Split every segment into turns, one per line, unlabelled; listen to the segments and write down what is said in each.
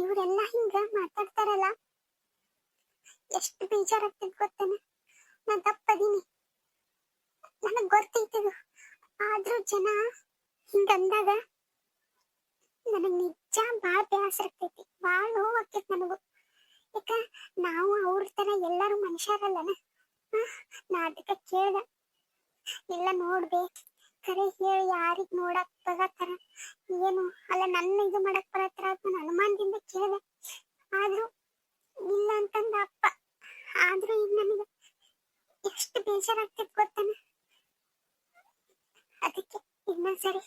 ಇವರೆಲ್ಲ ಹಿಂಗ ಮಾತಾಡ್ತಾರಲ್ಲ. ಎಷ್ಟು ಬೇಜಾರಾಗ್ತದ ಗೊತ್ತೇನ? ನಾ ತಪ್ಪದೀನಿ. ನನಗ್ ಗೊತ್ತೈತದು ಆದ್ರೂ ಜನ ಹಿಂಗಂದಾಗ ನನಗ್ ನಿಜ ಬಾಳ್ ಬೇಸರ ಆಗ್ತೈತಿ. ಬಾಳ್ ನೋವ್ ನನಗೂ. ಯಾಕ? ನಾವು ಅವ್ರ ತರ ಎಲ್ಲಾರು ಮನುಷ್ಯರಲ್ಲನ? ನಾ ಅದಕ್ಕ ಕೇಳ್ದ. ಇಲ್ಲ ನೋಡ್ಬೇ ಖರೆ ಹೇಳಿ ಯಾರಿಗ್ ನೋಡಕ್ ಬರತ್ತಾರ? ಏನು? ಅಲ್ಲ, ನನ್ನ ಇದು ಮಾಡಕ್ ಬರತ್ತಾರ ನಾನು ಅನುಮಾನದಿಂದ ಕೇಳಿದೆ. ಆದ್ರೂ ಇಲ್ಲ ಅಂತಂದ ಅಪ್ಪ. ಆದ್ರೂ ಈಗ ನನಗೆ ಎಷ್ಟು ಬೇಜಾರಾಗ್ತದೆ ಗೊತ್ತಾನ? ಅದಕ್ಕೆ ಇನ್ನೊಂದ್ಸರಿ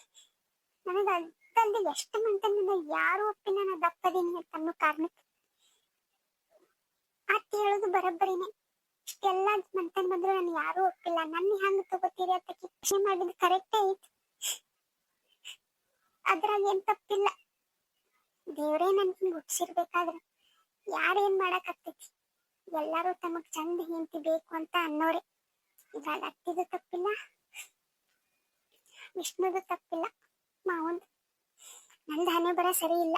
ನನಗ ಅದ್ದಲ್ಲಿ ಎಷ್ಟು ಮಂತನಿಂದ ಯಾರು ಒಪ್ಪಿನ ನಾನು ದಪ್ಪದೀನಿ ಅಂತ ಅನ್ನೋ ಕಾರಣಕ್ಕೆ. ಅತ್ತ ಹೇಳೋದು ಬರೋಬ್ಬರಿನೇ. ಇಷ್ಟೆಲ್ಲ ಮಂತನ್ ಬಂದ್ರು ನಾನು ಯಾರು ಒಪ್ಪಿಲ್ಲ. ನನ್ನ ಹೆಂಗ್ ತಗೋತೀರಿ ಅಂತ ಶಿಕ್ಷೆ ಮಾಡಿದ್ ಕರೆಕ್ಟ್ ಐತಿ ಅದ್ರಾಗ ಏನ್ ತಪ್ಪಿಲ್ಲ. ದೇವ್ರೇ ನನ್ ಹಿಂಗ್ ಹುಟ್ಸಿರ್ಬೇಕಾದ್ರ ಯಾರೇನ್ ಮಾಡಕ್ ಆಗ್ತೈತಿ ಎಲ್ಲಾರು ತಮಗ್ ಚಂದ ಹೆಂಡತಿ ಬೇಕು ಅಂತ ಅನ್ನೋರೆ. ಇವಾಗ ಅತ್ತಿದು ತಪ್ಪಿಲ್ಲ, ವಿಷ್ಣುದು ತಪ್ಪಿಲ್ಲ, ಮಾವಂದು. ನಂದ ಹಣೆ ಬರ ಸರಿ ಇಲ್ಲ.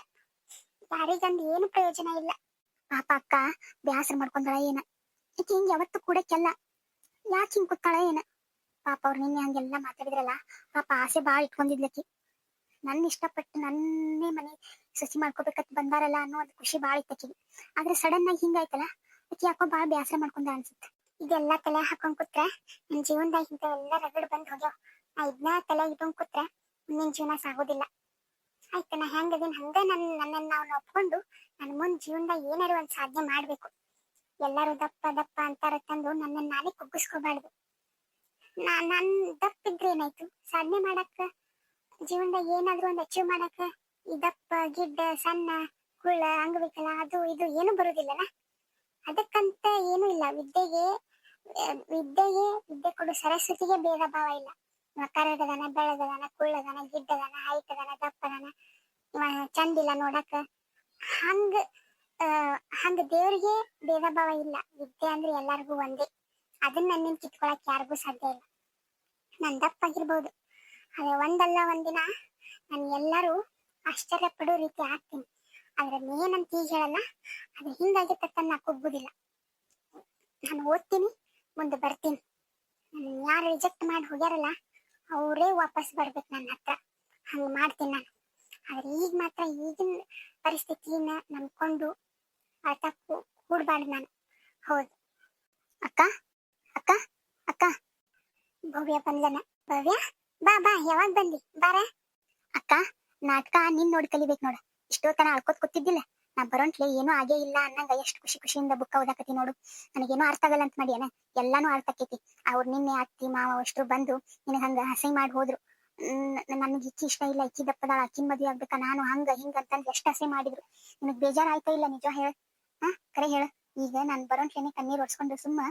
ಯಾರಿಗಂದ್ ಏನು ಪ್ರಯೋಜನ ಇಲ್ಲ. ಪಾಪ ಅಕ್ಕ ಬ್ಯಾಸರ ಮಾಡ್ಕೊಂಡ್ರ ಏನ? ಈಕೆ ಹಿಂಗ್ ಯಾವತ್ತು ಕೂಡಕ್ಕೆಲ್ಲ. ಯಾಕೆ ಹಿಂಗ್ ಕೂತಾಳ ಏನ. ಪಾಪ ಅವ್ರು ನಿನ್ನೆ ಹಂಗೆಲ್ಲ ಮಾತಾಡಿದ್ರಲ್ಲ, ಪಾಪ ಆಸೆ ಬಾಳ ಇಟ್ಕೊಂಡಿದ್ಲಕ್ಕೆ. ನನ್ನ ಇಷ್ಟಪಟ್ಟು ನನ್ನೇ ಮನೆ ಸಸಿ ಮಾಡ್ಕೋಬೇಕಂತ ಬಂದಾರಲ್ಲ ಅನ್ನೋ ಒಂದು ಖುಷಿ ಬಾಳ ಇತ್ತಕ್ಕೆ. ಆದ್ರೆ ಸಡನ್ ಆಗಿ ಹಿಂಗಾಯ್ತಲ್ಲ ಆಕಿ ಯಾಕೋ ಬಾಳ ಬೇಸರ ಮಾಡ್ಕೊಂಡ ಅನ್ಸುತ್ತೆ. ಇದೆಲ್ಲ ತಲೆ ಹಾಕೊಂಡ್ ಕೂತ್ರೆ, ನನ್ ಜೀವನದಾಗ ಇಂಥವೆಲ್ಲ ರಗಡ್ ಬಂದ್ ಹೋಗ್ಯಾವ. ನಾ ಇದನ್ನ ತಲೆ ಇಟ್ಕೊಂಡ್ ಕೂತ್ರೆ ಮುಂದಿನ ಜೀವನ ಸಾಗೋದಿಲ್ಲ. ಆಯ್ತು, ನಾ ಹೆಂಗದೀನಿ ಹಂಗ ನನ್ ನನ್ನನ್ನ ನಾವು ಒಪ್ಕೊಂಡು, ನನ್ ಮುಂದ್ ಜೀವನದಾಗ ಏನಾರು ಒಂದ್ ಸಾಧನೆ ಮಾಡ್ಬೇಕು. ಎಲ್ಲಾರು ದಪ್ಪ ದಪ್ಪ ಅಂತಾರ ತಂದು ನನ್ನ ನಾನೇ ಕುಗ್ಗಿಸ್ಕೋಬಾರ್ದು. ನಾ, ನನ್ ದಪ್ಪ ಇದ್ರೆ ಏನಾಯ್ತು? ಸಾಧನೆ ಮಾಡಕ್ಕ? ಜೀವನದಾಗ ಏನಾದ್ರು ಒಂದ್ ಅಚೀವ್ ಮಾಡಕ್ಕ? ಈ ದಪ್ಪ, ಗಿಡ್ಡ, ಸಣ್ಣ ಕುಳ್ಳ ಅಂಗವಿಕಲ, ಅದು ಇದು ಏನು ಬರುದಿಲ್ಲನ? ಅದಕ್ಕಂತ ಏನು ಇಲ್ಲ. ವಿದ್ಯೆಗೆ ವಿದ್ಯೆಗೆ, ವಿದ್ಯೆ ಕೊಡು ಸರಸ್ವತಿಗೆ ಭೇದ ಭಾವ ಇಲ್ಲ. ಇವ ಕರಗದನ, ಬೆಳಗದನ, ಕುಳ್ಳದನ, ಗಿಡ್ಡದನ ಹೈಟದನ ದಪ್ಪದನ ಚಂದಿಲ್ಲ ನೋಡಕ ಹಂಗ ಹಂಗ ದೇವ್ರಿಗೆ ಭೇದ ಭಾವ ಇಲ್ಲ. ವಿದ್ಯೆ ಅಂದ್ರೆ ಎಲ್ಲಾರ್ಗೂ ಒಂದೇ. ಅದನ್ನ ನನ್ನಿಂದ ಕಿತ್ಕೊಳಕ್ ಯಾರಿಗೂ ಸಾಧ್ಯ ಇಲ್ಲ. ನನ್ ದಪ್ಪಾಗಿರ್ಬೋದು. ಆದ್ರೆ ಒಂದಲ್ಲ ಒಂದಿನ ನನ್ ಎಲ್ಲರೂ ಆಶ್ಚರ್ಯ ಪಡೋ ರೀತಿ ಆಗ್ತೀನಿ. ಆದ್ರೆ ಏನಂತ ಈಗ ಹೇಳಲ್ಲ ಅದು ಹಿಂಗಾಗಿತ್ತ ನಾ ಕುಗ್ಗುದಿಲ್ಲ. ನಾನು ಓದ್ತೀನಿ, ಮುಂದೆ ಬರ್ತೀನಿ. ನನ್ನ ಯಾರು ರಿಜೆಕ್ಟ್ ಮಾಡಿ ಹೋಗ್ಯಾರಲ್ಲ, ಅವರೇ ವಾಪಸ್ ಬರ್ಬೇಕು ನನ್ನ ಹತ್ರ. ಹಂಗ ಮಾಡ್ತೀನಿ ನಾನು. ಆದ್ರೆ ಈಗ ಮಾತ್ರ ಈಗಿನ ಪರಿಸ್ಥಿತಿನ ನಂಬ್ಕೊಂಡು ಆತ ಕೂಡ್ಬಾರ್ದು ನಾನು. ಹೌದು. ಅಕ್ಕ ಅಕ್ಕ ಅಕ್ಕ. ಭವ್ಯ ಬಂದನ. ಭವ್ಯ, ಬಾ ಬಾ, ಯಾವಾಗ ಬಂದಿ? ಬಾರ. ಅಕ್ಕ, ನಾಟಕ ನಿನ್ ನೋಡಿ ಕಲಿಬೇಕು ನೋಡ. ಇಷ್ಟೋ ತನ ಅಳ್ಕೋತ್ ಕೂತಿದ್ದಿಲ್ಲ. ನಾ ಬರೋಂಟ್ಲೆ ಏನೂ ಆಗೇ ಇಲ್ಲ ಅನ್ನಂಗ ಎಷ್ಟು ಖುಷಿ ಖುಷಿಯಿಂದ ಬುಕ್ಕ ಓದಾಕತಿ ನೋಡು. ನನಗೇನು ಅರ್ಥ ಆಗಲ್ಲ ಅಂತ ಮಾಡ್ಯಾನ? ಎಲ್ಲಾನು ಅರ್ಥ ಆಕೈತಿ. ಅವ್ರು ನಿನ್ನೆ ಅತ್ತಿ, ಮಾವ ಅಷ್ಟು ಬಂದು ನಿನಗ ಹಂಗ ಹಸೈ ಮಾಡಿ ಹೋದ್ರು. ನನಗೆ ಇಕ್ಕಿ ಇಷ್ಟ ಇಲ್ಲ ಇಕ್ಕಿ ದಪ್ಪದಾಳ ಅಕ್ಕಿನ ಮದ್ವೆ ಆಗ್ಬೇಕ, ನಾನು ಹಂಗ, ಹಿಂಗ ಅಂತಂದ್ ಎಷ್ಟು ಹಸೆ ಮಾಡಿದ್ರು. ನಿನಗ್ ಬೇಜಾರ್ ಆಯ್ತಾ ಇಲ್ಲ, ನಿಜ ಹೇಳ. ಹಾ, ಕರೆ ಹೇಳ. ಈಗ ನಾನ್ ಬರೋಂಟ್ಲೇನೆ ಕಣ್ಣೀರ್ ಒಡ್ಸ್ಕೊಂಡು ಸುಮ್ಮ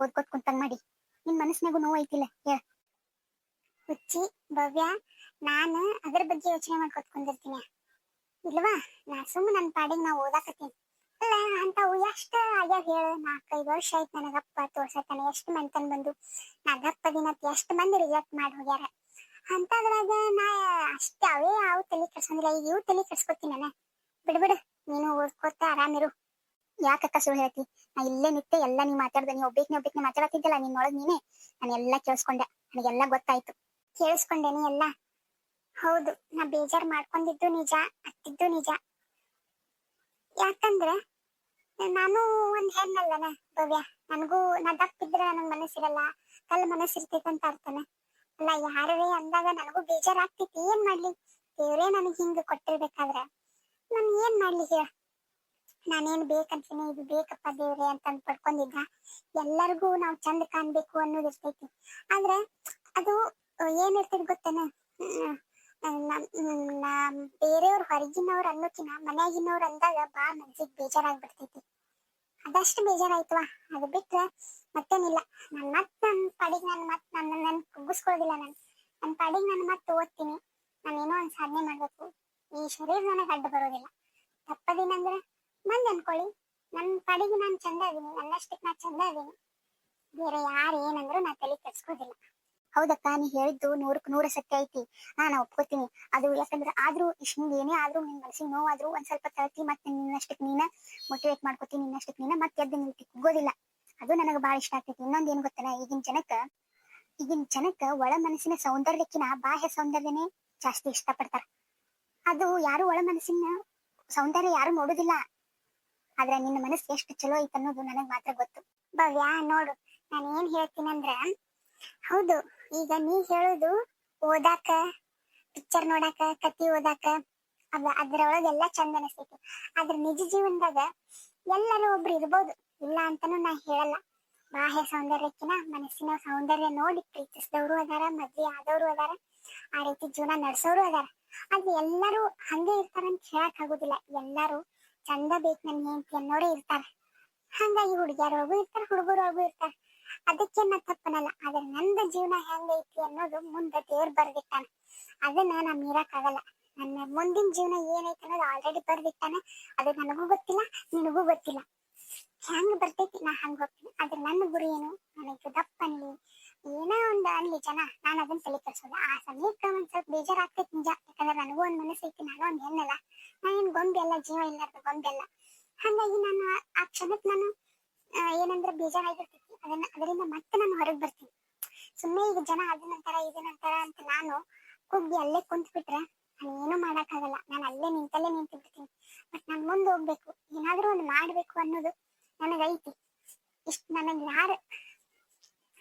ಓದ್ಕೊತ್ ಕುಂತಂಗ್ ಮಾಡಿ. ನಿನ್ ಮನಸ್ನಾಗು ನೋವು ಐತಿಲ್ಲ ಹೇಳ. ಹುಚ್ಚಿ, ಭವ್ಯ, ನಾನು ಅದ್ರ ಬಗ್ಗೆ ಯೋಚನೆ ಮಾಡ್ಕೊತ್ ಕುಂದಿರ್ತೀನಿ. ಇಲ್ವಾ? ನಾ ಸುಮ್ಮ ನನ್ ಪಾಡಿಗೆ ನಾ ಓದಾಕತ್ತೀನಿ. ಅಲ್ಲ ಅಂತಾವು ಎಷ್ಟ ಆಗ್ಯಾವ ಹೇಳ? ನಾಲ್ಕೈದು ವರ್ಷ ಆಯ್ತು ನನಗಪ್ಪ ತೋರ್ಸತ್ತಾನ ಎಷ್ಟ್ ಮಂತನ್ ಬಂದು. ನಾ ದಪ್ಪ ದಿನತ್ ಎಷ್ಟ್ ಮಂದಿ ರಿಜೆಕ್ಟ್ ಮಾಡಿ ಹೋಗ್ಯಾರ. ಅಂತದ್ರಾಗ ನಾ ಅಷ್ಟ ಅವೇ ಯಾವ ತಲೆ ಕಟ್ಸಂದ್ರ ಈಗ ಇವು ತಲೆ ಕೆಡ್ಸ್ಕೊತೀನಿ ನಾನು. ಬಿಡ್ಬಿಡು, ನೀನು ಓದ್ಕೋತ ಆರಾಮಿರು. ಯಾಕಕ್ಕ ಸುಳ್ಳು ಹೇಳ್ತಿ? ನಾ ಇಲ್ಲೇ ನಿತ್ಯ ಎಲ್ಲ ನೀ ಮಾತಾಡ್ದೆ. ನೀ ಒಬ್ಬೇಕ್ನೆ ಒಬ್ಬೇಕ್ನೆ ಮಾತಾಡತ್ತಿದ್ದಲ್ಲ ನಿನ್ನೊಳಗ್ ನೀನೇ? ನಾನು ಎಲ್ಲ ಕೇಳಿಸ್ಕೊಂಡೆ. ನನಗೆಲ್ಲ ಗೊತ್ತಾಯ್ತು. ಕೇಳಿಸ್ಕೊಂಡೇನಿ ಎಲ್ಲ? ಹೌದು, ನಾ ಬೇಜಾರ್ ಮಾಡ್ಕೊಂಡಿದ್ದು ನಿಜ, ಅತ್ತಿದ್ದು ನಿಜ. ಯಾಕಂದ್ರೆ, ನಾನು ಒಂದ್ ಹೆಣ್ಣಲ್ಲನ, ಭವ್ಯ. ನನಗೂ, ನಾ ದಪ್ಪಿದ್ರೆ ನನಗ್ ಮನಸ್ಸಿರಲ್ಲ ಕಲ್ ಮನಸ್ಸಿರ್ತೈತೆ ಅಂತ ಅರ್ಥನ. ಅಲ್ಲ ಯಾರೇ ಅಂದಾಗ ನನಗೂ ಬೇಜಾರಾಗ್ತೈತಿ ಏನ್ ಮಾಡ್ಲಿ? ದೇವ್ರೇ ನನಗ್ ಹಿಂಗ ಕೊಟ್ಟಿರ್ಬೇಕಾದ್ರ. ನಾನು ಏನ್ ಮಾಡ್ಲಿ ಹೇಳ? ನಾನೇನ್ ಬೇಕಂತೀನಿ, ಇದು ಬೇಕಪ್ಪ ದೇವ್ರೆ ಅಂತ ಪಡ್ಕೊಂಡಿದ್ದ. ಎಲ್ಲರಿಗೂ ನಾವು ಚಂದ ಕಾಣ್ಬೇಕು ಅನ್ನೋದು ಇರ್ತೈತಿ ಆದ್ರೆ ಅದು ಏನಿರ್ತೈತಿ ಗೊತ್ತೇನ? ಬೇರೆಯವ್ರ ಹೊರಗಿನವ್ರ ಅನ್ನೋಕಿನ ಮನ್ಯಾಗಿನವ್ರು ಅಂದಾಗ ಬಾ ಮನ್ಸಿಗ್ ಬೇಜಾರಾಗ್ಬಿಡ್ತೈತಿ. ಅದಷ್ಟು ಬೇಜಾರಾಯ್ತವಾ. ಅದು ಬಿಟ್ರೆ ಮತ್ತೇನಿಲ್ಲ. ನಾನ್ ಮತ್ ನನ್ ಪಾಡಿಗೆ ನಾನು ಮತ್ ನನ್ನ ನನ್ ಕುಗ್ಗಿಸ್ಕೊಳ್ಳೋದಿಲ್ಲ ನಾನು. ನನ್ ಪಾಡಿಗೆ ನಾನು ಮತ್ತೆ ಓದ್ತೀನಿ. ನಾನೇನೋ ಒಂದ್ ಸಾಧನೆ ಮಾಡ್ಬೇಕು. ಈ ಶರೀರ ನನಗೆ ಅಡ್ಡ ಬರೋದಿಲ್ಲ. ತಪ್ಪದಿನಂದ್ರೆ ಮಂದಿ ಅನ್ಕೊಳ್ಳಿ. ನನ್ ಪಾಡಿಗೆ ನಾನು ಚಂದ ಅದೀನಿ ನನ್ನಷ್ಟಕ್ಕೆ ನಾ ಚಂದ ಅದೀನಿ. ಬೇರೆ ಯಾರು ಏನಂದ್ರು ನಾ ತಲೆ ಕೆಡ್ಸ್ಕೋದಿಲ್ಲ. ಹೌದಕ್ಕ, ನೀ ಹೇಳಿದ್ದು ನೂರಕ್ ನೂರ ಸತ್ಯ ಐತಿ. ಹಾ, ನಾ ಒಪ್ಕೋತೀನಿ. ಅದು ಯಾಕಂದ್ರೆ ಆದ್ರೂ ಇಷ್ಟ ನಿಂದ ಏನೇ ಆದ್ರೂ ನಿನ್ ಮನಸ್ಸಿಗೆ ನೋವಾದ್ರೂ ಒಂದ್ ಸ್ವಲ್ಪ ತಳ್ತಿ ಮತ್ತೆ ನಿನ್ನಷ್ಟಕ್ ನೀನ ಮೋಟಿವೇಟ್ ಮಾಡ್ಕೋತೀನಿ ನಿನ್ನಷ್ಟಕ್ಕೆ ನೀನ ಮತ್ತೆ ಎದ್ದು ನಿನ್ ಕುಗ್ಗೋದಿಲ್ಲ ಅದು ನನಗೆ ಬಹಳ ಇಷ್ಟ ಆಗ್ತೈತಿ. ಇನ್ನೊಂದ್ ಏನ್ ಗೊತ್ತಲ್ಲ ಈಗಿನ ಜನಕ್ಕ ಈಗಿನ ಜನಕ್ಕ ಒಳ ಮನಸ್ಸಿನ ಸೌಂದರ್ಯಕ್ಕಿನ ಬಾಹ್ಯ ಸೌಂದರ್ಯನೇ ಜಾಸ್ತಿ ಇಷ್ಟಪಡ್ತಾರ. ಅದು ಯಾರು ಒಳ ಮನಸ್ಸಿನ ಸೌಂದರ್ಯ ಯಾರು ನೋಡುದಿಲ್ಲ. ಆದ್ರೆ ನಿನ್ನ ಮನಸ್ಸು ಎಷ್ಟು ಚಲೋ ಐತೆ ಅನ್ನೋದು ನನಗ್ ಮಾತ್ರ ಗೊತ್ತು. ಭವ್ಯ, ನೋಡು, ನಾನು ಏನ್ ಹೇಳ್ತೀನಂದ್ರ ಹೌದು, ಈಗ ನೀ ಹೇಳುದು ಓದಾಕ ಪಿಕ್ಚರ್ ನೋಡಾಕ ಕತಿ ಓದಾಕ, ಅದ ಅದ್ರೊಳಗೆಲ್ಲ ಚಂದ ಅನಿಸ್ತೈತಿ. ಆದ್ರ ನಿಜ ಜೀವನದಾಗ ಎಲ್ಲರೂ ಒಬ್ರು ಇರ್ಬೋದು. ಇಲ್ಲ ಅಂತಾನು ನಾ ಹೇಳಲ್ಲ. ಬಾಹ್ಯ ಸೌಂದರ್ಯಕ್ಕಿನ ಮನಸ್ಸಿನ ಸೌಂದರ್ಯ ನೋಡಿ ಪ್ರೀತಿಸಿದವರು ಅದಾರ, ಮದ್ವೆ ಆದವರು ಅದಾರ, ಆ ರೀತಿ ಜೀವನ ನಡೆಸೋರು ಅದಾರ. ಆದ್ರೆ ಎಲ್ಲರೂ ಹಂಗೆ ಇರ್ತಾರಂತ ಹೇಳಕ್ ಆಗುದಿಲ್ಲ. ಎಲ್ಲರೂ ಚಂದ ಬೇಕು ನನ್ ಹೆಂಡತಿ ಅನ್ನೋರೇ ಇರ್ತಾರ. ಹಂಗಾಗಿ ಹುಡುಗಿಯರೊಳಗೂ ಇರ್ತಾರ ಹುಡುಗರೊಳಗೂ ಇರ್ತಾರ. ಅದಕ್ಕೆ ನಾ ತಪ್ಪನಲ್ಲ, ಆದ್ರೆ ನಂದ ಜೀವನ ಹೆಂಗೈತಿ ಅನ್ನೋದು ಮುಂದೆ ದೇವ್ರು ಬರ್ದಿಟ್ಟಾನ. ಅದನ್ನ ನಾ ಮೀರಕ್ಕಾಗಲ್ಲ ನನ್ನ ಮುಂದಿನ ಜೀವನ ಏನೈತಿ ಅನ್ನೋದು ಆಲ್ರೆಡಿ ಬರ್ದಿಟ್ಟಾನ. ಅದು ನನಗೂ ಗೊತ್ತಿಲ್ಲ, ನಿನಗೂ ಗೊತ್ತಿಲ್ಲ. ಹೆಂಗ್ ಬರ್ತೈತಿ ನಾ ಹಂಗ ಹೋಗ್ತೀನಿ. ಆದ್ರೆ ನನ್ನ ಗುರಿ ಏನು? ನನಗೆ ದಪ್ಪ ಅನ್ಲಿ ಏನೋ ಒಂದು ಅನ್ಲಿ ಜನ, ನಾನು ಅದನ್ನ ತಲೆ ಕೆಡ್ಸೋಲ್ಲ ಆ ಸಮಯಕ್ಕೆ ಒಂದ್ ಸ್ವಲ್ಪ ಬೇಜಾರಾಗ್ತೈತಿ ನಿಜ. ಯಾಕಂದ್ರೆ ನನಗೂ ಒಂದ್ ಮನಸ್ಸು ಐತಿ, ನಾನು ಒಂದ್ ಹೆಣ್ಣಲ್ಲ ನಾ ಏನ್ ಗೊಂಬೆ ಅಲ್ಲ, ಜೀವ ಗೊಂಬೆ ಅಲ್ಲ. ಹಂಗಾಗಿ ನಾನು ಆ ಕ್ಷಣಕ್ಕೆ ನಾನು ಏನಂದ್ರೆ ಬೇಜಾರಾಗಿರ್ತೈತಿ ಅದನ್ನ, ಅದರಿಂದ ಮತ್ತೆ ನಾನು ಹೊರಗೆ ಬರ್ತೀನಿ. ಸುಮ್ಮನೆ ಈಗ ಜನ ಅದನ್ನಂತಾರ ಇದನ್ನಂತಾರ ಅಂತ ನಾನು ಕುಗ್ಗಿ ಅಲ್ಲೇ ಕುಂತ್ ಬಿಟ್ರೆ ನಾನು ಏನು ಮಾಡಕ್ಕಾಗಲ್ಲ. ನಾನು ಅಲ್ಲೇ ನಿಂತಲ್ಲೇ ನಿಂತು ಬಿಡ್ತೀನಿ ಬಟ್ ನಾನು ಮುಂದೆ ಹೋಗ್ಬೇಕು. ಏನಾದ್ರೂ ಒಂದು ಮಾಡ್ಬೇಕು ಅನ್ನೋದು ನನಗೈತಿ. ಇಷ್ಟ ನನಗೆ ಯಾರು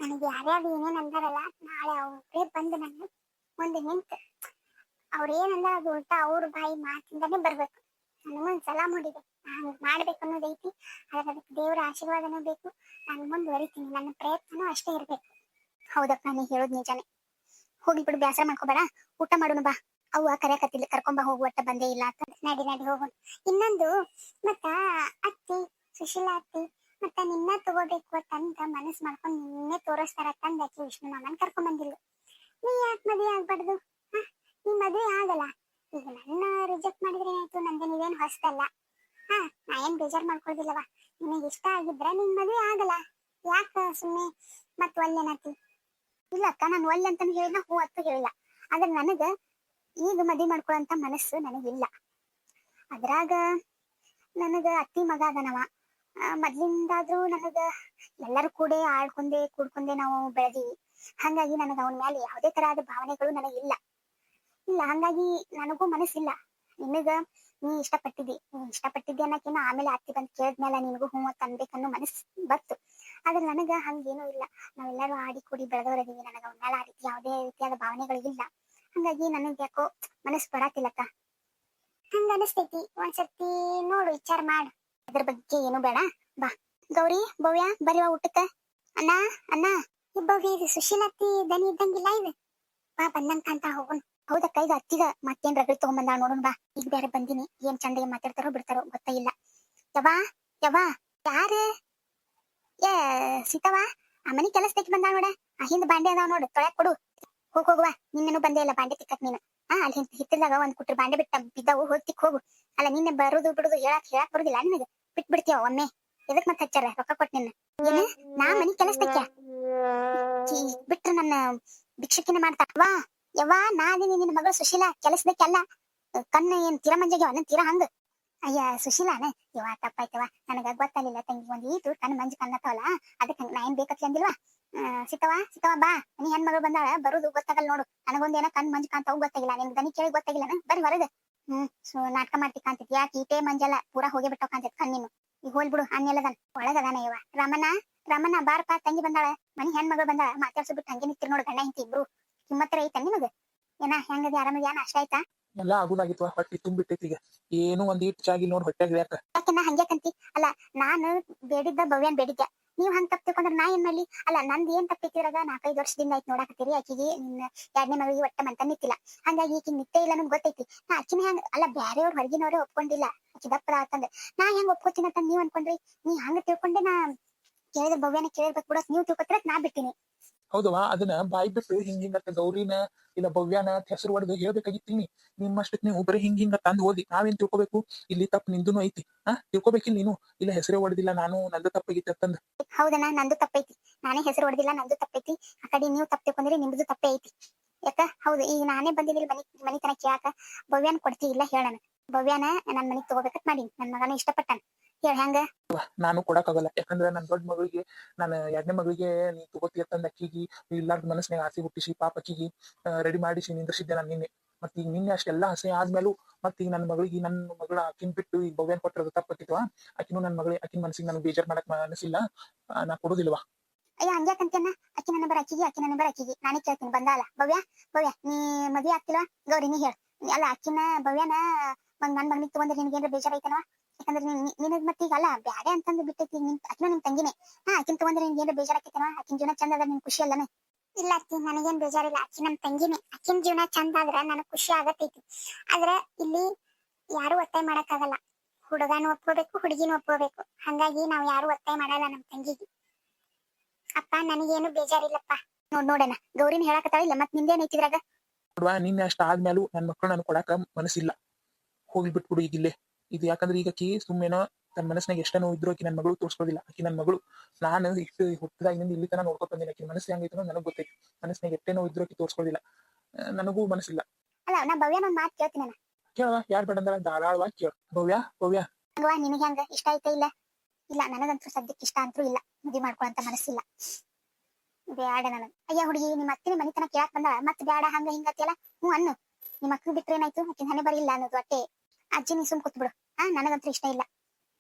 ನನಗೆ ಯಾರ್ಯಾರು ಏನೇನು ಅಂದಾರಲ್ಲ ನಾಳೆ ಅವ್ರೇ ಬಂದು ನನ್ನ ಮುಂದೆ ನಿಂತು, ಅವ್ರು ಏನಂದಾರ ಅದು ಉಲ್ಟಾ ಅವ್ರ ಬಾಯಿ ಮಾತಿಂದಾನೆ ಬರ್ಬೇಕು. ನನಗೊಂದ್ ಸಲ ಮಾಡಿದೆ, ನಾನು ಮಾಡ್ಬೇಕು ಅನ್ನೋದೈತಿ ಆದ್ರೆ ಅದಕ್ಕೆ ದೇವರ ಆಶೀರ್ವಾದನೂ ಬೇಕು, ನಾನು ಮುಂದುವರಿತೀನಿ, ನನ್ನ ಪ್ರಯತ್ನನೂ ಅಷ್ಟೇ ಇರ್ಬೇಕು. ಹೌದಪ್ಪ, ನೀ ಹೇಳೋದು ನಿಜಾನೇ. ಹೋಗಿ ಬಿಡು ಬ್ಯಾಸರ ಮಾಡ್ಕೋಬೇಡ, ಊಟ ಮಾಡೋಣ ಬಾ. ಅವ್ವ ಕರೆಯಕತ್ತಿಲ್ಲ ಕರ್ಕೊಂಬ ಹೋಗು ಒಟ್ಟ ಬಂದೇ ಇಲ್ಲ ಅಂತ. ನಡಿ ನಡಿ, ಹೋಗೋಣ. ಇನ್ನೊಂದು, ಮತ್ತ ಅತ್ತಿ, ಸುಶೀಲಾ ಅತ್ತಿ ಮತ್ತ ನಿನ್ನ ತಗೋಬೇಕು ಅಂತ ಮನಸ್ ಮಾಡ್ಕೊಂಡ್ ನಿನ್ನೆ ತೋರಿಸ್ತಾರ ತಂದ ವಿಷ್ಣು ಮಾಮನ್ ಕರ್ಕೊಂಡ್ ಬಂದಿಲ್ಲ ನೀ ಯಾಕೆ ಮದ್ವೆ ಆಗ್ಬಾರ್ದು? ನೀ ಮದ್ವೆ ಆಗಲ್ಲ. ಈಗ ನನ್ನ ರಿಜೆಕ್ಟ್ ಮಾಡಿದ್ರೆ ಏನಾಯ್ತು? ನಂದು ನೀವೇನು ಹೊಸ್ತಲ್ಲ. ಹಾ, ನಾ ಏನ್ ಬೇಜಾರ್ ಮಾಡ್ಕೊಳ್ದಿಲ್ಲವ? ನಿನಗೆ ಇಷ್ಟ ಆಗಿದ್ರೆ ನಿನ್ ಮದ್ವೆ ಆಗಲ್ಲ. ಯಾಕ ಸುಮ್ಮನೆ ಮತ್ ಒಲ್ಲೆನತಿ ಇಲ್ಲ ಅಕ್ಕ, ನಾನು ಒಲ್ಲೆ ಅಂತ ಹೇಳಿದ ಹೂ ಅತ್ತು ಹೇಳಿಲ್ಲ. ಆದ್ರೆ ನನಗ ಈಗ ಮದ್ವೆ ಮಾಡ್ಕೊಳ್ಳೋ ಮನಸ್ಸು ನನಗಿಲ್ಲ. ಅದ್ರಾಗ ನನಗ ಅತ್ತಿ ಮಗ ಅದನವ. ಮೊದ್ಲಿಂದಾದ್ರೂ ನನಗ ಎಲ್ಲರೂ ಕೂಡ ಆಡ್ಕೊಂಡೆ ಕೂಡ್ಕೊಂಡೆ ನಾವು ಬೆಳೆದೀವಿ. ಹಂಗಾಗಿ ನನಗ ಅವನ ಮೇಲೆ ಯಾವುದೇ ತರಹದ ಭಾವನೆಗಳು ನನಗಿಲ್ಲ ಇಲ್ಲ. ಹಂಗಾಗಿ ನನಗೂ ಮನಸ್ಸಿಲ್ಲ. ನಿನಗ ನೀ ಇಷ್ಟಪಟ್ಟಿದ್ದಿ ನೀ ಇಷ್ಟಪಟ್ಟಿದ್ದಿ ಅನ್ನಕಿನ್ನ ಆಮೇಲೆ ಅತ್ತಿ ಬಂದ್ ಕೇಳಿದ್ಮೇಲೆ ನಿನಗೂ ಹ್ಞೂ ಅಂತ ಮನಸ್ಸು ಬತ್ತು ಆದ್ರೆ ನನಗ ಹಂಗೇನೂ ಇಲ್ಲ. ನಾವೆಲ್ಲರೂ ಆಡಿ ಕೂಡಿ ಬೆಳೆದವರದೀವಿ ನನಗ ಅವನ ಮೇಲೆ ಆ ರೀತಿ ಯಾವುದೇ ರೀತಿಯಾದ ಭಾವನೆಗಳಿಲ್ಲ ಹಂಗಾಗಿ ನನಗೆ ಯಾಕೋ ಮನಸ್ಸು ಬರಾತಿಲ್ಲಕ್ಕ. ಹಂಗ ಅನಿಸ್ತೈತಿ ಒಂದ್ಸರ್ತಿ ನೋಡು, ವಿಚಾರ ಮಾಡು. ಅದ್ರ ಬಗ್ಗೆ ಏನು ಬೇಡ. ಬಾ. ಗೌರಿ, ಭವ್ಯ, ಬರೀವ ಊಟಕ್ಕ. ಅಣ್ಣ ಅಣ್ಣ ಭವ್ಯ ಇದು ಸುಶೀಲತ್ತಿ ದನಿ ಇದ್ದಂಗಿಲ್ಲ ಇದು? ಬಾ ಬಂದಂತ ಅಂತ ಹೋಗೋಣ ಹೌದಕ್ಕ ಇದು ಅತ್ತಿಗ ಮತ್ತೇನ್ ರಗಳಿ ತಗೊಂಬಂದ ನೋಡೋಣ ಬಾ. ಈಗ ಬೇರೆ ಬಂದಿನಿ. ಏನ್ ಚಂದಗೆ ಮಾತಾಡ್ತಾರೋ ಬಿಡ್ತಾರೋ ಗೊತ್ತಾಗಿಲ್ಲ ಯವಾ ಯವಾ ಯಾರು? ಏ ಸೀತವಾ ಆ ಮನಿ ಕೆಲಸದಕ್ಕೆ ಬಂದ ನೋಡ. ಆ ಹಿಂದ್ ಬಾಂಡೆ ಅದಾವ ನೋಡು, ತೊಳ್ಯಾಕ್ ಕೊಡು. ಹೋಗ್, ಹೋಗುವ. ನಿನ್ನೇನು ಬಂದೇ ಇಲ್ಲ ಬಾಂಡೆ ತಿಕ್ಕಕ್ ನೀನು. ಹಾ ಅಲ್ಲಿ ಹಿಂದ್ ಹಿತ್ತಲ್ದಾಗ ಒಂದ್ ಕುಟ್ರ ಬಾಂಡೆ ಬಿಟ್ಟ ಬಿದ್ದವು, ಹೋಗಿ ಹೋಗು. ಅಲ್ಲ, ನಿನ್ನೆ ಬರುದು ಬಿಡುದು ಹೇಳಕ್ ಹೇಳಕ್ ಬರುದಿಲ್ಲ ನಿನಗೆ? ಬಿಟ್ ಬಿಡ್ತೀವ ಒಮ್ಮೆ? ಎದಕ್ ಮತ್ತ ಹಚ್ಚಾರ? ರೊಕ್ಕ ಕೊಟ್ ನಿನ್ನ. ಏನು? ನಾ ಮನಿ ಕೆಲಸದಕ್ಕೆ? ಬಿಟ್ರ ನನ್ನ ಭಿಕ್ಷಕಿನ ಮಾಡ್ತಾ. ವಾ ಯವ್ವಾ ನಾದಿನಿ ನಿನ್ನ ಮಗಳು ಸುಶೀಲಾ ಕೆಲಸದಕ್ಕೆ ಅಲ್ಲ ಕಣ್ಣ ಏನ್ ತೀರಾ ಮಂಜಾಗ್ಯಾವ? ನನ್ ತೀರಾ ಹಂಗ. ಅಯ್ಯ, ಸುಶೀಲಾನ? ಯವ್ವ ತಪ್ಪಾಯ್ತವ ನನಗ ಗೊತ್ತಲಿಲ್ಲ ತಂಗಿ. ಒಂದ್ ಈಟು ಕಣ್ಣು ಮಂಜು ಕಣ್ಣತ್ತವಲ್ಲ ಅದಕ್ಕೆ ನಾ ಏನ್ ಬೇಕತ್ಲಿ ಅಂದಿಲ್ವಾ? ಸಿತವ ಸಿತವ ಬಾ. ನೀ ಹೆಣ್ಮಗಳು ಬಂದಾಳ, ಬರುದು ಗೊತ್ತಾಗಲ್ಲ ನೋಡು. ನನಗೊಂದೇನ ಕಣ್ ಮಂಜು ಕಾಂತಾವ್ ಗೊತ್ತಾಗಿಲ್ಲ. ನಿನ್ ದನಿ ಕೇಳಿ ಗೊತ್ತಾಗಿಲ್ಲ ಬರ್ರಿ ಹೊರಗ. ಹ್ಮ್. ಸೊ ನಾಟಕ ಮಾಡ್ತಿ ಕಾಣ್ತಿದ್ ಯಾಕೆ ಈಟೇ ಮಂಜಲ್ಲ ಪೂರಾ ಹೋಗಿ ಬಿಟ್ಟೋ ಕಾಣ್ತಿದ್ ಕಣ್ಣಿನು ಈಗ ಹೋಲ್ ಬಿಡು ಅನ್ನೆಲ್ಲದನ್ ಒಳಗದಾನ ಇವ. ರಮಣ ರಮಣ ಬಾರಪ್ಪ ತಂಗಿ ಬಂದಾಳ. ಮನಿ ಹೆಣ್ ಮಗಳು ಬಂದಾಳ. ಮಾತಾಡ್ಸು ಬಿಟ್ಟು ಹಂಗೆ ನಿಂತಿರ್ ನೋಡು ಗಂಡ ಹಿಂತಿ ಇಬ್ರು. ಕಿಮ್ಮತ್ರ ಐತ ನಿನಗ? ಏನ ಹೆಂಗದಿ ಏನ ಅಷ್ಟ ಆಯ್ತಾ?
ಎಲ್ಲ ಆಗುದಾಗಿತ್ವ ಹೊಟ್ಟಿ ತುಂಬಿಟ್ಟೈತಿ ಈಗ. ಏನು ಒಂದ್ ಈಟ್ ಚಾಗಿ ನೋಡ್ ಹೊಟ್ಟೆ ಯಾಕ
ಹಂಗೆ ಕಂತಿ ಅಲ್ಲ ನಾನು ಬೇಡಿದ್ದ ಭವ್ಯನ್ ಬೇಡಿದ್ದೆ ನೀವ್ ಹಂಗ್ ತಪ್ಪ ತಿಳ್ಕೊಂಡ್ರ ನಾ ಏನ್ ಮಾಡ್ಲಿ? ಅಲ್ಲ, ನಂದ್ ಏನ್ ತಪ್ಪಿತ್ತಿರಾಗ ನಾಲ್ಕೈದು ವರ್ಷದಿಂದ ಆಯ್ತು ನೋಡಾಕತ್ತೀರಿ ಆಕಿಗೆ ನಿನ್ನ ಎರಡನೇ ಮಗಳಿಗೆ ಒಟ್ಟ ಮಂತ ಹಂಗಾಗಿ ಈಕಿ ನಿತ್ಯ ಇಲ್ಲ ನಮ್ಗೆ ಗೊತ್ತೈತಿ. ನಾ ಆಕಿನ ಹೆಂಗ್ ಅಲ್ಲ ಬ್ಯಾರೆಯವ್ರ ಹೊರಗಿನವ್ರೆ ಒಪ್ಕೊಂಡಿಲ್ಲ. ಆಕಿ ದಪ್ಪರ ಆತಂದ. ನಾ ಹೆಂಗ್ ಒಪ್ಕೋತೀನಿ ಅಂತ ನೀವ್ ಅನ್ಕೊಂಡ್ರಿ? ನೀ ಹಂಗ ತಿಳ್ಕೊಂಡೆ ನಾ ಕೇಳಿದ್ರ ಭವ್ಯನ ಕೇಳಿರ್ಬೇಕು ಕೂಡ ನೀವ್ ತಿಳ್ಕೊತಿರತ್ ನಾ ಬಿಟ್ಟಿನಿ
ಹೌದವಾ ಅದನ್ನ ಬಾಯಿ ಬಿಟ್ಟು ಹಿಂಗ ಹಿಂಗತ್ತ ಗೌರಿನ ಇಲ್ಲ ಭವ್ಯಾನ ಹೆಸರು ಹೊಡೆದು ಹೇಳ್ಬೇಕಾಗಿತ್ತೀನಿ. ನಿಮ್ಮಷ್ಟಕ್ ನೀವು ಬರೀ ಹಿಂಗ ಹಿಂಗ ತಂದು ಓದಿ, ನಾವೇನ್ ತಿಳ್ಕೊಬೇಕು? ಇಲ್ಲಿ ತಪ್ಪು ನಿಂದುನು ಐತಿ. ಹಾ ತಿಳ್ಕೊಬೇಕಿಲ್ಲ ನೀನು? ಇಲ್ಲ ಹೆಸರೇ ಹೊಡೆದಿಲ್ಲ ನಾನು ನಂದು ತಪ್ಪಾಗಿತ್ತು ಅಂತಂದ್
ಹೌದಣ್ಣ, ನಂದು ತಪ್ಪೈತಿ. ನಾನೇ ಹೆಸರು ಹೊಡೆದಿಲ್ಲ ನಂದು ತಪ್ಪೈತಿ. ಆ ಕಡೆ ನೀವು ತಪ್ಪು ತಿಳ್ಕೊಂಡ್ರಿ, ನಿಮ್ದು ತಪ್ಪೇ ಐತಿ. ಯಾಕ? ಹೌದು, ಈಗ ನಾನೇ ಬಂದಿದ್ದೀನಿ ಮನಿ ಮನಿತನ ಕೇಳಾಕ ಭವ್ಯಾನ ಕೊಡ್ತಿ ಇಲ್ಲ ಹೇಳಣ. ಭವ್ಯಾನ ನನ್ ಮನಿಗ್ ತಗೋಬೇಕಂತ ಮಾಡಿ ನನ್ ಮಗನ ಇಷ್ಟಪಟ್ಟಾನ ಹೇಳ ಹೆಂಗ?
ನಾನು ಕೊಡಕ್ಕಾಗಲ್ಲ. ಯಾಕಂದ್ರೆ ನನ್ನ ದೊಡ್ಡ ಮಗಳಿಗೆ ನಾನು ಎರಡನೇ ಮಗಳಿಗೆ ನೀ ತಗೋತಿ ತಂದ ಅಕ್ಕಿಗಿ ಇಲ್ಲಾರ್ದ ಮನಸ್ಸಿನಾಗ ಆಸೆ ಹುಟ್ಟಿಸಿ ಪಾಪ ಅಕ್ಕಿಗಿ ರೆಡಿ ಮಾಡಿಸಿ ನಿಂದ್ರಿಸಿದ್ದೆ ನಾನು ನಿನ್ನೆ. ಮತ್ತೆ ಈಗ ನಿನ್ನೆ ಅಷ್ಟೆಲ್ಲ ಆಸೆ ಆದ್ಮೇಲೂ ಮತ್ತೆ ಈಗ ನನ್ನ ಮಗಳಿಗೆ ನನ್ನ ಮಗಳ ಅಕ್ಕಿನ ಬಿಟ್ಟು ಈಗ ಭವ್ಯನ್ ಕೊಟ್ಟಿರೋದು ತಪ್ಪಾಕಿತ್ವಾ? ಆಕಿನೂ ನನ್ನ ಮಗಳಿಗೆ ಅಕ್ಕಿನ ಮನಸ್ಸಿಗೆ ನನಗೆ ಬೇಜಾರ್ ಮಾಡಕ್ ಮನಸ್ಸಿಲ್ಲ ನಾ ಕೊಡೋದಿಲ್ವಾ?
ಅಯ್ಯ ಹಂಗ್ಯಾಕಂತೇನ ಅಕ್ಕಿ ನನ್ನ ಬರ ಅಕ್ಕಿಗೆ ಅಕ್ಕಿ ನನ್ನ ಬರ ಅಕ್ಕಿಗೆ. ನಾನೇ ಕೇಳ್ತೀನಿ ಬಂದಾಲ ಭವ್ಯ ಭವ್ಯ ನೀ ಮದ್ವೆ ಆಗ್ತಿಲ್ವಾ? ಗೌರಿ ನೀ ಹೇಳ. ಅಲ್ಲ ಅಕ್ಕಿನ ಭವ್ಯನ ನನ್ ಮಗನಿಗೆ ತಗೊಂಡ್ರೆ ನಿನ್ಗೆ ಏನ್ರ ಬೇಜಾರ್ ಯಾಕಂದ್ರೆ ನೀನ್- ನಿನಗ್ ಮತ್ತೆ ಈಗ ಅಲ್ಲ ಬ್ಯಾಡೆ ಅಂತಂದು ಬಿಟ್ಟೈತಿ ನಿನ್ ಅಕ್ಕಿನ ನಿಮ್ ತಂಗಿನೇ. ಹಾ ಅಕಿನ್ ತಗೊಂಡ್ರೆ ನಿನ್ ಏನ್ರ ಬೇಜಾರ್ ಆಕೈತನವ ಅಕ್ಕಿನ ಜೀವನ ಚಂದ ಅದ ನಿನ್ ಖುಷಿ ಅಲ್ಲನೇ? ಇಲ್ಲ ಅಕ್ಕಿ ನನಗೇನ್ ಬೇಜಾರಿಲ್ಲ. ಅಕ್ಕಿ ನಮ್ ತಂಗಿನೇ. ಅಕ್ಕಿನ ಜೀವನ ಚಂದ ಆದ್ರ ನನಗ್ ಖುಷಿ ಆಗತೈತಿ. ಆದ್ರ ಇಲ್ಲಿ ಯಾರು ಒತ್ತಾಯ ಮಾಡಕ್ಕಾಗಲ್ಲ. ಹುಡುಗನು ಒಪ್ಕೋಬೇಕು, ಹುಡುಗಿನೂ ಒಪ್ಕೋಬೇಕು. ಹಂಗಾಗಿ ನಾವ್ ಯಾರು ಒತ್ತಾಯ ಮಾಡಲ್ಲ ನಮ್ ತಂಗಿಗೆ. ಅಪ್ಪ, ನನಗೇನು ಬೇಜಾರಿಲ್ಲಪ್ಪ. ನೋಡ್, ನೋಡಣ. ಗೌರಿನ ಹೇಳಕತ್ತಾಳ ಇಲ್ಲ? ಮತ್ ನಿಂದೇನ್ ಐತಿದ್ರಾಗ
ನೋಡ್ವಾ, ನಿನ್ನೆ ಅಷ್ಟ ಆದ್ಮೇಲೂ ನನ್ನ ಮಕ್ಕಳು ನಾನು ಕೊಡಾಕ ಮನಸ್ಸಿಲ್ಲ. ಹೋಗ್ಲಿ ಬಿಟ್ಬಿಡು ಈಗ ಇಲ್ಲೇ ಇದು ಯಾಕಂದ್ರೆ ಈಗ ಆಕಿ ಸುಮ್ಮೇನೋ ತನ್ನ ಮನಸ್ಸಿನಾಗ ಎಷ್ಟ ನೋವು ಇದ್ರು ಆಕಿ ನನ್ನ ಮಗಳು ತೋರಿಸ್ಕೊಳ್ಳಿಲ್ಲ ಆಕಿ ನನ್ನ ಮಗಳು. ನಾನು ಇಷ್ಟು ಹುಟ್ಟಿದಾಗಿನಿಂದ ಇಲ್ಲಿ ತನಕ ನೋಡ್ಕೊತ ಬಂದಿನಿ. ಆಕಿ ಮನಸ್ಸು ಹೆಂಗೈತೋ ನನಗೆ ಗೊತ್ತೈತಿ. ಮನಸ್ಸಿನಾಗ ಎಷ್ಟೇ ನೋವು ಇದ್ರು ಆಕಿ ತೋರಿಸ್ಕೊಳ್ಳಿಲ್ಲ ಆ, ನನಗೂ ಮನಸ್ಸಿಲ್ಲ.
ಅಲ್ಲ ನಾ ಭವ್ಯ ನನ್ನ ಮಾತು ಕೇಳ್ತೀನಿ ನಾನು
ಕೇಳವ ಯಾರ್ ಬೇಡ ಅಂದ್ರ ಧಾರಾಳವಾಗಿ ಕೇಳ. ಭವ್ಯ ಭವ್ಯ.
ಭವ್ಯ ನಿನಗೆ ಹಂಗ? ಇಷ್ಟ ಐತೆ ಇಲ್ಲ? ಇಲ್ಲ ನನಗಂತೂ ಸದ್ಯಕ್ಕೆ ಇಷ್ಟ ಅಂತೂ ಇಲ್ಲ. ಮದುವೆ ಮಾಡ್ಕೊಳಂತ ಮನಸ್ಸಿಲ್ಲ. ಬೇಡ ನನಗ್. ಅಯ್ಯ ಹುಡುಗಿ ನಿಮ್ಮ ಅತ್ತಿನ ಮನಿತನ ಕೇಳಕ್ ಬಂದ ಮತ್ ಬ್ಯಾಡ ಹಂಗ ಹಿಂಗತ್ತಿಯಲ್ಲ ಹ್ಞೂ ಅನ್ನು. ನಿಮ್ಮ ಅಕ್ಕನ ಬಿಟ್ರೆ ಏನಾಯ್ತು? ಆಕಿನ ಹಣೆ ಬರಿಲ್ಲ ಅನ್ನೋದು ಅಟ್ಟೆ. ಅಜ್ಜಿ ನೀ ಸುಮ್ ಕೂತ್ಬಿಡು. ನನಗಂತೂ ಇಷ್ಟ ಇಲ್ಲ.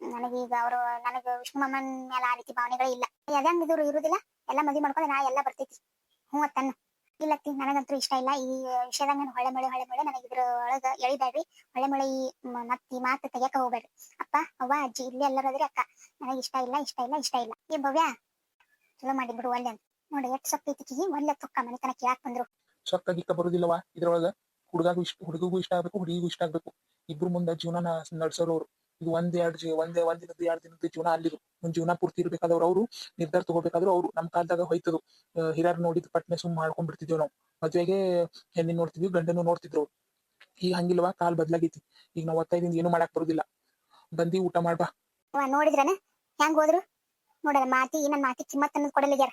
ನನಗೀಗ ಅವರು, ನನಗ ವಿಷ್ಣು ಮಾಮನ್ ಮೇಲೆ ಆ ರೀತಿ ಭಾವನೆಗಳೇ ಇಲ್ಲ. ಅದಂಗ ಇದ್ರು ಇರುದಿಲ್ಲ. ಎಲ್ಲ ಮದ್ವೆ ಮಾಡ್ಕೊಂಡು ನಾ ಎಲ್ಲ ಬರ್ತೈತಿ ಹ್ಞೂ ಅತ್ತನ್ನು ಇಲ್ಲ ನನಗಂತೂ ಇಷ್ಟ ಇಲ್ಲ. ಈ ವಿಷಯದಾಗ ಹೊಳೆ ಮಳೆ ಹೊಳೆ ಮಳೆ, ನನಗೆ ಇದ್ರ ಒಳಗ ಎಳಿಬೇಡ್ರಿ. ಹೊಳೆ ಮಳೆ ಈ ಮತ್ತಿ ಮಾತು ತೆಗಿಯಕ ಹೋಗ್ಬೇಡ್ರಿ. ಅಪ್ಪ, ಅವ್ವ, ಅಜ್ಜಿ, ಇಲ್ಲಿ ಎಲ್ಲರೂ ಅದ್ರಿ ಅಕ್ಕ. ನನಗೆ ಇಷ್ಟ ಇಲ್ಲ ಇಷ್ಟ ಇಲ್ಲ ಇಷ್ಟ ಇಲ್ಲ. ಏ, ಭವ್ಯ, ಚಲೋ ಮಾಡಿ ಬಿಡು ಒಲ್ಲೆ ನೋಡಿ, ಎಷ್ಟು ಸೊಪ್ಪೈತಿಕಿಗಿ ಒಲ್ಲೆ ತುಕ್ಕ ಮನೆತನ ಯಾಕೆ ಬಂದ್ರು?
ಸೊಕ್ಕ ಗಿಕ್ಕ ಬರುದಿಲ್ಲವಾ ಇದ್ರೊಳಗ. ಹುಡುಗಾಗೂ ಇಷ್ಟ, ಹುಡುಗಿಗೂ ಇಷ್ಟ ಆಗ್ಬೇಕು, ಹುಡುಗಿಗೂ ಇಷ್ಟ ಆಗ್ಬೇಕು. ಇಬ್ರು ಮುಂದೆ ಜೀವನ ನಡ್ಸೋರು ಅವ್ರು. ಇದು ಒಂದ್ ಎರಡ್ ಒಂದೇ ಒಂದ್ ದಿನದ ಎರಡ್ ದಿನದ ಜೀವನ ಅಲ್ಲಿದು. ಒಂದ್ ಜೀವನ ಪೂರ್ತಿ ಇರ್ಬೇಕಾದವ್ರು ಅವರು, ನಿರ್ಧಾರ ತಗೋಬೇಕಾದ್ರು ಅವ್ರು. ನಮ್ ಕಾಲದಾಗ ಹೋಯ್ತದು. ಹಿರಿಯರ್ ನೋಡಿದ ಪಟ್ನೆ ಸುಮ್ ಮಾಡ್ಕೊಂಡ್ ಬಿಡ್ತಿದ್ವಿ ನಾವು. ಮದ್ವೆಗೆ ಹೆಣ್ಣಿನ ನೋಡ್ತಿದ್ವಿ ಗಂಡನು ನೋಡ್ತಿದ್ರು ಈಗ ಹಂಗಿಲ್ವಾ? ಕಾಲ್ ಬದ್ಲಾಗೈತಿ. ಈಗ ನಾವ್ ಒತ್ತಾಯದಿಂದ ಏನು ಮಾಡಕ್ ಬರುದಿಲ್ಲ. ಬಂದಿ ಊಟ ಮಾಡ್ಬಾ.
ನೋಡಿದ್ರನ? ಹೆಂಗ್ ಹೋದ್ರು? ನೋಡಲ್ಲ ಮಾತಿ ನನ್ ಮಾತಿ ಕಿಮ್ಮತ್ ಅನ್ನೋದು ಕೊಡಲಿಗ್ಯಾರ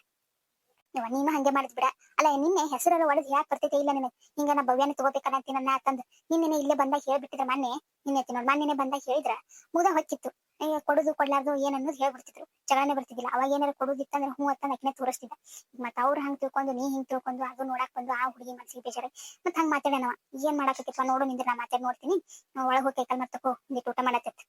ಇವ ನೀನು ಹಂಗೆ ಮಾಡಿದ್ ಬಿಡ. ಅಲ್ಲ, ನಿನ್ನೆ ಹೆಸರೆಲ್ಲ ಒಳಗೆ ಯಾಕೆ ಬರ್ತೈತೆ ಇಲ್ಲ ನಿನಗೆ. ಹಿಂಗ ನಾ ಭವ್ಯನ ತಗೋಬೇಕನ್ನಂತೀನಿ ನನ್ನ ಅಂತಂದ್ ನಿನ್ನೆ ಇಲ್ಲೇ ಬಂದಾಗ ಹೇಳ್ಬಿಟ್ಟಿದ್ರ ಮೊನ್ನೆ? ನಿನ್ನೆ ನೋಡ, ಮೊನ್ನೆ ಬಂದಾಗ ಹೇಳಿದ್ರ? ಮುದ ಹೊಕ್ಕಿತ್ತು. ಕೊಡುದು ಕೊಡ್ಲಾರ್ದು ಏನ್ ಹೇಳ್ಬಿಡ್ತಿದ್ರು. ಜಗಳನೆ ಬರ್ತಿದ್ದಿಲ್ಲ. ಅವಾಗ ಏನಾರ ಕೊಡುದಿತ್ತಂದ್ರೆ ಹ್ಞೂ ಅಂತ ಅಕ್ನೆ ತೋರಿಸ್ತಿದ್ದ. ಮತ್ತ ಅವ್ರು ಹಂಗ್ ತಿಳ್ಕೊಂಡು, ನೀ ಹಿಂಗ್ ತಿಳ್ಕೊಂಡು, ಅದು ನೋಡಾಕ್ ಬಂದು ಆ ಹುಡುಗಿ ಮನ್ಸಿಗೆ ಬೇಜಾರ ಮತ್ ಹಂಗ್ ಮಾತಾಡನವ ಏನ್ ಮಾಡಾಕತ್ತಿಪ್ಪ ನೋಡು ನಿಂದ್ರ ನಾ ಮಾತಾಡ್ ನೋಡ್ತೀನಿ. ಒಳಗ್ ಹೋಗಿ ಕೈಕಲ್ ಮತ್ತೆ ಹೋಗಿ ಊಟ ಮಾಡತ್ತೈತಿ